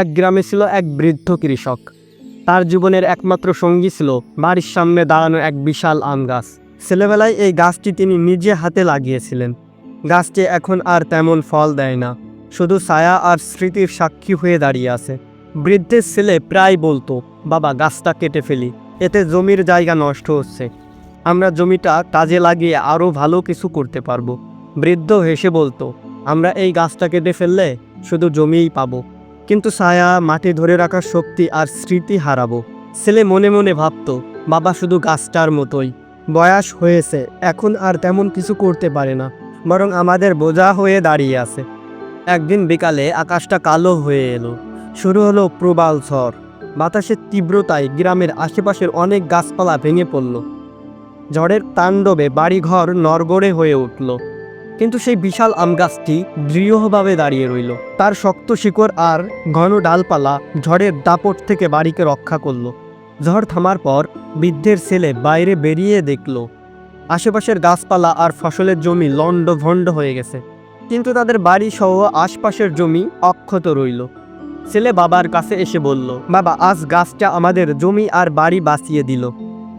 এক গ্রামে ছিল এক বৃদ্ধ কৃষক। তার জীবনের একমাত্র সঙ্গী ছিল বাড়ির সামনে দাঁড়ানো এক বিশাল আম গাছ। ছেলেবেলায় এই গাছটি তিনি নিজে হাতে লাগিয়েছিলেন। গাছটি এখন আর তেমন ফল দেয় না, শুধু ছায়া আর স্মৃতির সাক্ষী হয়ে দাঁড়িয়ে আছে। বৃদ্ধের ছেলে প্রায় বলতো, বাবা, গাছটা কেটে ফেলি, এতে জমির জায়গা নষ্ট হচ্ছে। আমরা জমিটা কাজে লাগিয়ে আরও ভালো কিছু করতে পারব। বৃদ্ধ হেসে বলতো, আমরা এই গাছটা কেটে ফেললে শুধু জমিই পাবো। কিন্তু ছায়া মাটি ধরে রাখার শক্তি আর স্মৃতি হারাবো। ছেলে মনে মনে ভাবতো, বাবা শুধু গাছটার মতোই। বয়স হয়েছে, এখন আর তেমন কিছু করতে পারে না, বরং আমাদের বোঝা হয়ে দাঁড়িয়ে আছে। একদিন বিকালে আকাশটা কালো হয়ে এলো। শুরু হলো প্রবাল ঝড়। বাতাসের তীব্রতায় গ্রামের আশেপাশের অনেক গাছপালা ভেঙে পড়ল। ঝড়ের তাণ্ডবে বাড়িঘর নরগড়ে হয়ে উঠল। কিন্তু সেই বিশাল আম গাছটি দৃঢ়ভাবে দাঁড়িয়ে রইল। তার শক্ত শিকড় আর ঘন ডালপালা ঝড়ের দাপট থেকে বাড়িকে রক্ষা করল। ঝড় থামার পর বৃদ্ধের ছেলে বাইরে বেরিয়ে দেখল, আশেপাশের গাছপালা আর ফসলের জমি লণ্ড ভণ্ড হয়ে গেছে। কিন্তু তাদের বাড়ি সহ আশপাশের জমি অক্ষত রইল। ছেলে বাবার কাছে এসে বলল, বাবা, আজ গাছটা আমাদের জমি আর বাড়ি বাঁচিয়ে দিল।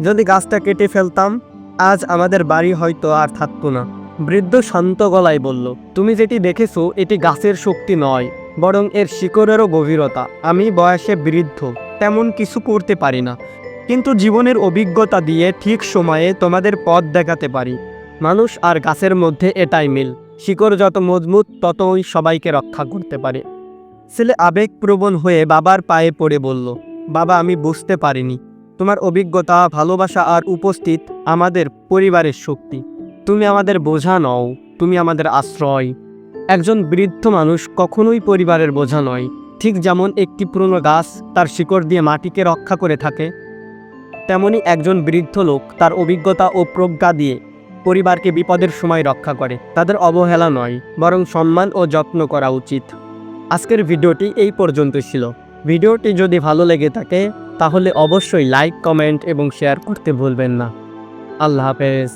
যদি গাছটা কেটে ফেলতাম, আজ আমাদের বাড়ি হয়তো আর থাকতো না। বৃদ্ধ শান্ত গলায় বলল, তুমি যেটি দেখেছ, এটি গাছের শক্তি নয়, বরং এর শিকড়েরও গভীরতা। আমি বয়সে বৃদ্ধ, তেমন কিছু করতে পারি না। কিন্তু জীবনের অভিজ্ঞতা দিয়ে ঠিক সময়ে তোমাদের পথ দেখাতে পারি। মানুষ আর গাছের মধ্যে এটাই মিল। শিকড় যত মজবুত, ততই সবাইকে রক্ষা করতে পারে। ছেলে আবেগপ্রবণ হয়ে বাবার পায়ে পড়ে বলল, বাবা, আমি বুঝতে পারিনি। তোমার অভিজ্ঞতা, ভালোবাসা আর উপস্থিত আমাদের পরিবারের শক্তি। তুমি আমাদের বোঝা নও, তুমি আমাদের আশ্রয়। একজন বৃদ্ধ মানুষ কখনোই পরিবারের বোঝা নয়, ঠিক যেমন একটি পুরনো গাছ তার শিকড় দিয়ে মাটিকে রক্ষা করে থাকে, তেমনি একজন বৃদ্ধ লোক তার অভিজ্ঞতা ও প্রজ্ঞা দিয়ে পরিবারকে বিপদের সময় রক্ষা করে, তাদের অবহেলা নয়, বরং সম্মান ও যত্ন করা উচিত। আজকের ভিডিওটি এই পর্যন্ত ছিল। ভিডিওটি যদি ভালো লেগে থাকে, তাহলে অবশ্যই লাইক, কমেন্ট এবং শেয়ার করতে ভুলবেন না। আল্লাহ হাফেজ।